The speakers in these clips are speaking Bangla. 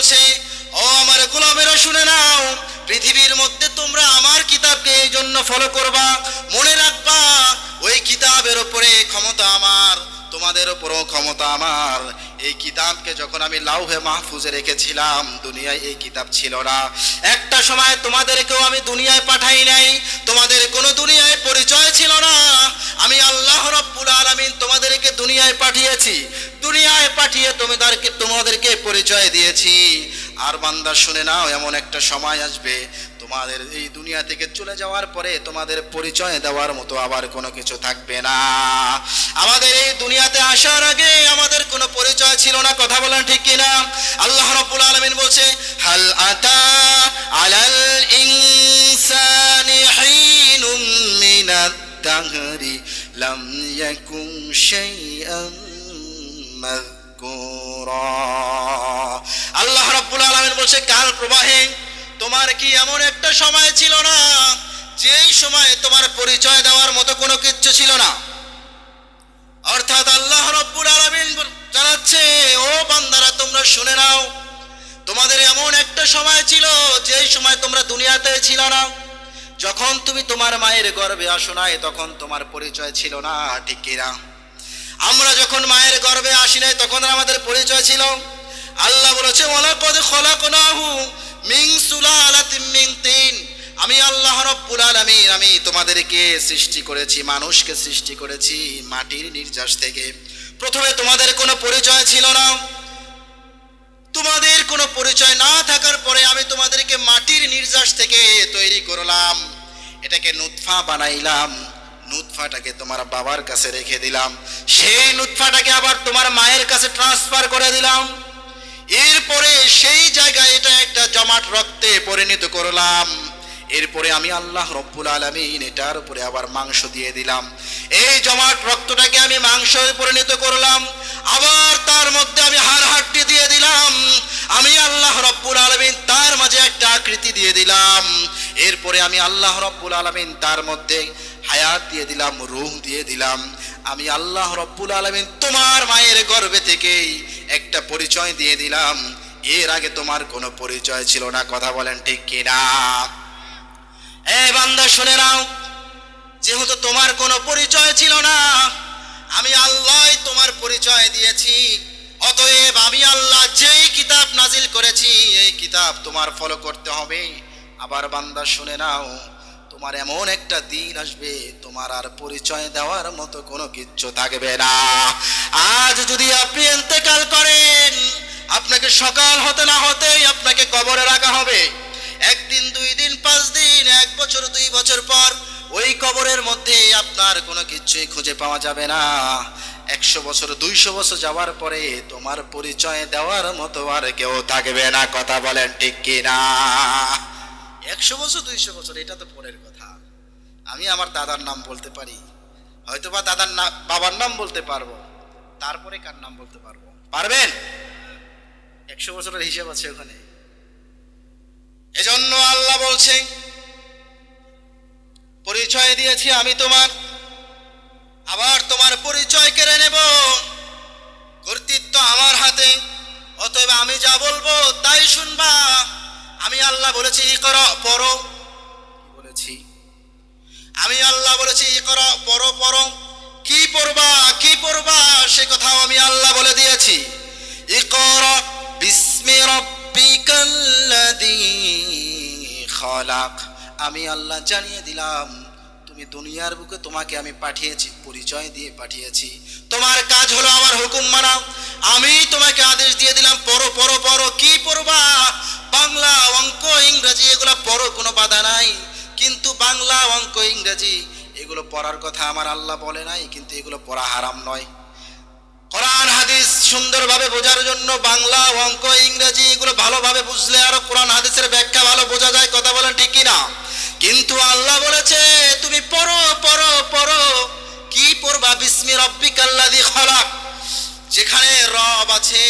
বলছে, ও আমার গোলামেরা, শুনে নাও, পৃথিবীর মধ্যে তোমরা আমার কিতাবকে এই জন্য ফলো করবা, মনে রাখবা, ওই কিতাবের ওপরে ক্ষমতা আমার, তোমাদের ওপরও ক্ষমতা আমার। এই কিতাবকে যখন আমি লাউহে মাহফুজে রেখেছিলাম, দুনিয়ায় এই কিতাব ছিল না। একটা সময় তোমাদেরকেও আমি দুনিয়ায় পাঠাই নাই, তোমাদের কোনো দুনিয়ায় পরিচয় ছিল না। আমি আল্লাহ রব্বুল আলামিন তোমাদেরকে দুনিয়ায় পাঠিয়েছি। দুনিয়ায় পাঠিয়ে তোমাদেরকে তোমাদেরকে পরিচয় দিয়েছি। আর বান্দা শুনে নাও, এমন একটা সময় আসবে তোমাদের এই দুনিয়া থেকে চলে যাওয়ার পরে তোমাদের পরিচয় দেওয়ার মতো আবার কোনো কিছু থাকবে না। আমাদের এই দুনিয়াতে আসার আগে আমাদের কোনো পরিচয় ছিল না, কথা বলেন ঠিক কিনা? আল্লাহ রাব্বুল আলামিন বলছে, হাল আতা আলাল ইনসানি হিনুম মিনাত দাহরি লাম ইয়াকুন শাইআন মাযকুরা। আল্লাহ রাব্বুল আলামিন বলছে, কাল প্রবাহে তোমার কি এমন একটা সময় ছিল না? যেই সময় তোমার পরিচয় দেওয়ার মতো কোনো কিচ্ছু ছিল না। অর্থাৎ আল্লাহ রব্বুল আলামিন জানাচ্ছে, ও বান্দারা, তোমরা শুনে নাও, তোমাদের এমন একটা সময় ছিল যেই সময় তোমরা দুনিয়াতে ছিল না। যখন তুমি তোমার মায়ের গর্ভে আসো নাই, তখন তোমার পরিচয় ছিল না, ঠিক কিনা আমরা যখন মায়ের গর্ভে আসি নাই, তখন আমাদের পরিচয় ছিল। আল্লাহ বলেছে মিন সুলালাতিন মিন তিন আমি আল্লাহ রব্বুল আলামিন, আমি তোমাদেরকে সৃষ্টি করেছি, মানুষকে সৃষ্টি করেছি মাটির নির্যাস থেকে। প্রথমে তোমাদের কোনো পরিচয় ছিল না। তোমাদের কোনো পরিচয় না থাকার পরে আমি তোমাদেরকে মাটির নির্যাস থেকে তৈরি করলাম। এটাকে নুৎফা বানাইলাম। নুৎফাটাকে তোমার বাবার কাছে রেখে দিলাম। সেই নুৎফাটাকে আবার তোমার মায়ের কাছে ট্রান্সফার করে দিলাম। এরপরে সেই জায়গায় এটা জমাট রক্তে পরিণত করলাম। এরপরে আমি আল্লাহ রব্বুল আলমিন এটার উপরে আবার মাংস দিয়ে দিলাম। এই জমাট রক্তটাকে আমি মাংসে পরিণত করলাম। আবার তার মধ্যে আমি হাড় হাড্ডি দিয়ে দিলাম। আমি আল্লাহ রব্বুল আলমিন তার মাঝে একটা আকৃতি দিয়ে দিলাম। এরপরে আমি আল্লাহ রব্বুল আলমিন তার মধ্যে হায়াত দিয়ে দিলাম, রুহ দিয়ে দিলাম। আমি আল্লাহ রব্বুল আলমিন তোমার মায়ের গর্ভে থেকেই একটা পরিচয় দিয়ে দিলাম। এর আগে তোমার কোনো পরিচয় ছিল না, কথা বলেন ঠিক কিনা? এ বান্দা, শুনে নাও। যেহেতু তোমার কোনো পরিচয় ছিল না, আমি আল্লাহ তোমার পরিচয় দিয়েছি। অতএব আমি আল্লাহ যেই কিতাব নাজিল করেছি, এই কিতাব তোমার ফলো করতে হবে। আবার বান্দা, শুনে নাও। তোমার এমন একটা দিন আসবে, তোমার আর পরিচয় দেওয়ার মতো কোনো কিচ্ছু থাকবে না। আজ যদি আপনি ইন্তেকাল করেন আপনাকে সকাল হতে না হতেই আপনাকে কবরে রাখা হবে। একদিন, দুই দিন, পাঁচ দিন, এক বছর, দুই বছর পর ওই কবরের মধ্যে আপনার কোনো কিছুই খুঁজে পাওয়া যাবে না। একশো বছর, দুইশো বছর যাওয়ার পরে তোমার পরিচয় দেওয়ার মতো আর কেউ থাকবে না, কথা বলেন ঠিক কি না একশো বছর, দুইশো বছর, এটা তো পরের কথা। আমি আমার দাদার নাম বলতে পারি। হয়তো বা দাদার বাবার নাম বলতে পারব। তারপরে কার নাম বলতে পারব? পারবেন? একশো বছরের হিসাব আছে ওখানে। এজন্য আল্লাহ বলছে পরিচয় দিয়েছি আমি তোমার আবার তোমার পরিচয় কেড়ে নেব। কর্তৃত্ব আমার হাতে অতএব আমি যা বলব তাই শুনবা। আমি আল্লাহ বলেছি ই করো কি বলেছি? আমি আল্লাহ বলেছি ই করো পড়ো। পর কি পড়বা কি পড়বা সে কথাও আমি আল্লাহ বলে দিয়েছি। ই করো বিস্মি খলাক। আমি আল্লাহ জানিয়ে দিলাম, তুমি দুনিয়ার বুকে তোমাকে আমি পাঠিয়েছি, পরিচয় দিয়ে পাঠিয়েছি। তোমার কাজ হলো আমার হুকুম মানা। আমি তোমাকে আদেশ দিয়ে দিলাম, পড়ো পড়ো পড়ো, কি পড়বা? বাংলা অঙ্ক, ইংরেজি, এগুলো পড়ো, কোনো বাধা নাই। কিন্তু বাংলা অঙ্ক, ইংরেজি, এগুলো পড়ার কথা আমার আল্লাহ বলে নাই, কিন্তু এগুলো পড়া হারাম নয়। কোরআন, হাদিস সুন্দরভাবে বোঝার জন্য বাংলা অঙ্ক, ইংরেজি এগুলো ভালোভাবে বুঝলে আরও কোরআন হাদিসের ব্যাখ্যা ভালো বোঝা যায়, কথা বলেন ঠিক না কিন্তু আল্লাহ বলেছে, তুমি পড়ো পড়ো পড়ো, কি পড়বা? বিস্মি রব্বিকাল্লাযী খলাক। যেখানে রব আছে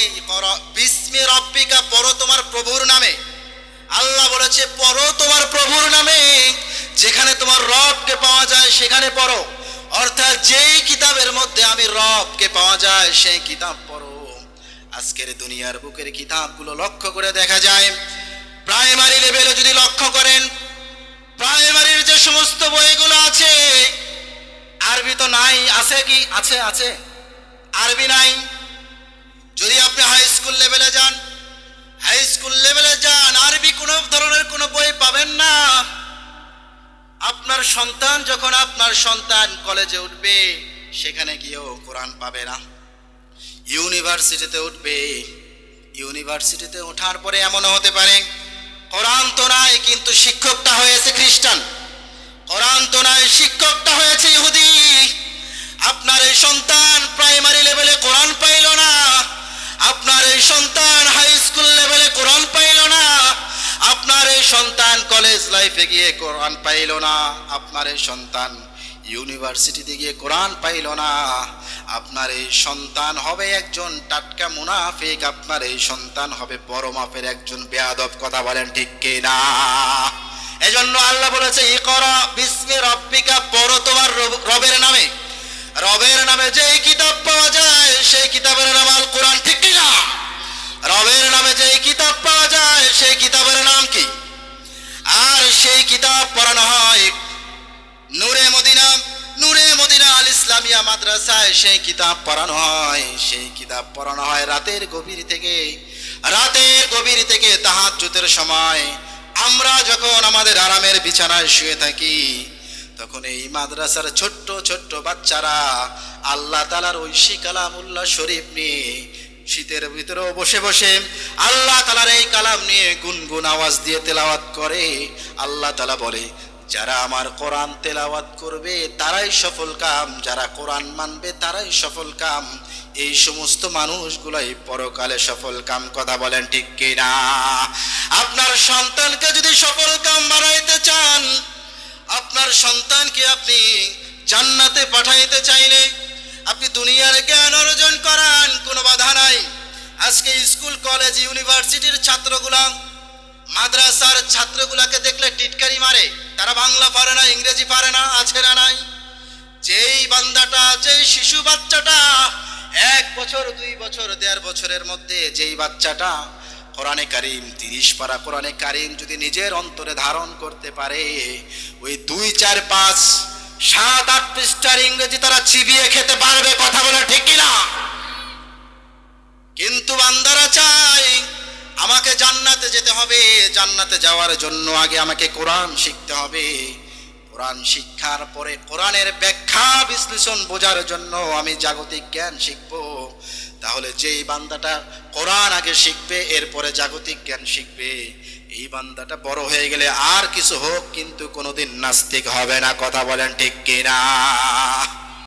বিস্মি রব্বিকা, পড়ো তোমার প্রভুর নামে। আল্লাহ বলেছে, পড়ো তোমার প্রভুর নামে, যেখানে তোমার রবকে পাওয়া যায়, সেখানে পড়ো। অর্থাৎ যেই কিতাবের মধ্যে আমি রবকে পাওয়া যায়, সেই কিতাব পড়ো। আজকের দুনিয়ার বুকের কিতাবগুলো লক্ষ্য করে দেখা যায় প্রাইমারি লেভেলে যদি লক্ষ্য করেন প্রাইমারির যে সমস্ত বইগুলো আছে, আরবি তো নাই, আছে কি? আছে আছে। আরবি নাই। যদি আপনি হাই স্কুল লেভেলে যান হাই স্কুল লেভেলে যান, আরবি কোনো ধরনের কোনো বই পাবেন না। আপনার সন্তান যখন আপনার সন্তান কলেজে উঠবে, সেখানে গিয়েও কোরআন পাবে না। ইউনিভার্সিটিতে উঠবে। ইউনিভার্সিটিতে ওঠার পরে এমনও হতে পারে, কোরআন তো নাই, কিন্তু শিক্ষকটা হয়েছে খ্রিস্টান। কোরআন তো নাই, শিক্ষকটা হয়েছে ইহুদি। আপনার এই সন্তান প্রাইমারি লেভেলে কোরআন পাইল না। আপনার এই সন্তান সন্তান কলেজ লাইফে গিয়ে কোরআন পাইল না। আপনার এই সন্তান ইউনিভার্সিটিতে গিয়ে কোরআন পাইল না। আপনার এই সন্তান হবে একজন টাটকা মুনাফিক। আপনার এই সন্তান হবে বড় মাপের একজন বেয়াদব, কথা বলেন ঠিক কে না? এজন্য আল্লাহ বলেছে ই করা বিস্মে রব্বিকা পড়ো তোমার রব- রবের নামে। রবের নামে যেই কিতাব পাওয়া যায়, সেই কিতাবের নাম আল কোরআন, ঠিক না? রবের নামে যেই কিতাব পাওয়া যায়, সেই কিতাবের নাম কি? সেই কিতাব পড়ানো হয়। নূরে মদিনা নূরে মদিনা আল ইসলামিয়া মাদ্রাসায় সেই কিতাব পড়ানো হয়। সেই কিতাব পড়ানো হয় রাতের গভীর থেকে। রাতের গভীর থেকে তাহাজ্জুদের সময় আমরা যখন আমাদের আরামের বিছানায় শুয়ে থাকি, তখন এই মাদ্রাসার ছোট্ট ছোট্ট বাচ্চারা আল্লাহ তালার ঐশী কালামুল্লাহ শরীফ নিয়ে শীতের ভিতরেও বসে বসে আল্লাহ তালার এই কালাম নিয়ে গুনগুন আওয়াজ দিয়ে তেলাওয়াত করে। আল্লাহ তালা বলে, যারা আমার কোরআন তেলাওয়াত করবে, তারাই সফল কাম। যারা কোরআন মানবে, তারাই সফল কাম। এই সমস্ত মানুষগুলাই পরকালে সফল কাম কথা বলেন ঠিক কিনা? আপনার সন্তানকে যদি সফল কাম বানাইতে চান, আপনার সন্তানকে আপনি জান্নাতে পাঠাইতে চাইলে আপনি দুনিয়ার জ্ঞান অর্জন করান, কোনো বাধা নাই। আজকে স্কুল, কলেজ, ইউনিভার্সিটির ছাত্রগুলা, মাদ্রাসার ছাত্রগুলাকে দেখলে টিটকারি মারে। তারা বাংলা পারে না, ইংরেজি পারে না, আছে না নাই। যেই বান্দাটা, যেই শিশু বাচ্চাটা, এক বছর, দুই বছর, দেড় বছরের মধ্যে যেই বাচ্চাটা কোরআনে কারিম, তিরিশ পারা কোরআনে কারিম যদি নিজের অন্তরে ধারণ করতে পারে, ওই দুই, চার, পাঁচ, সাত, আট পৃষ্ঠার ইংরেজি তারা চিবিয়ে খেতে পারবে, কথা বলে ঠিক কিনা? কিন্তু বান্দারা চাই আমাকে জান্নাতে যেতে হবে, জান্নাতে যাওয়ার জন্য আগে আমাকে কোরআন শিখতে হবে। কোরআন শিক্ষার পরে কোরআনের ব্যাখ্যা বিশ্লেষণ বোঝার জন্য আমি জাগতিক জ্ঞান শিখব। তাহলে যেই বান্দাটা কোরআন আগে শিখবে, এরপরে জাগতিক জ্ঞান শিখবে। এই বান্দাটা বড় হয়ে গেলে আর কিছু হোক, কিন্তু কোনোদিন নাস্তিক হবে না, কথা বলেন ঠিক কিনা?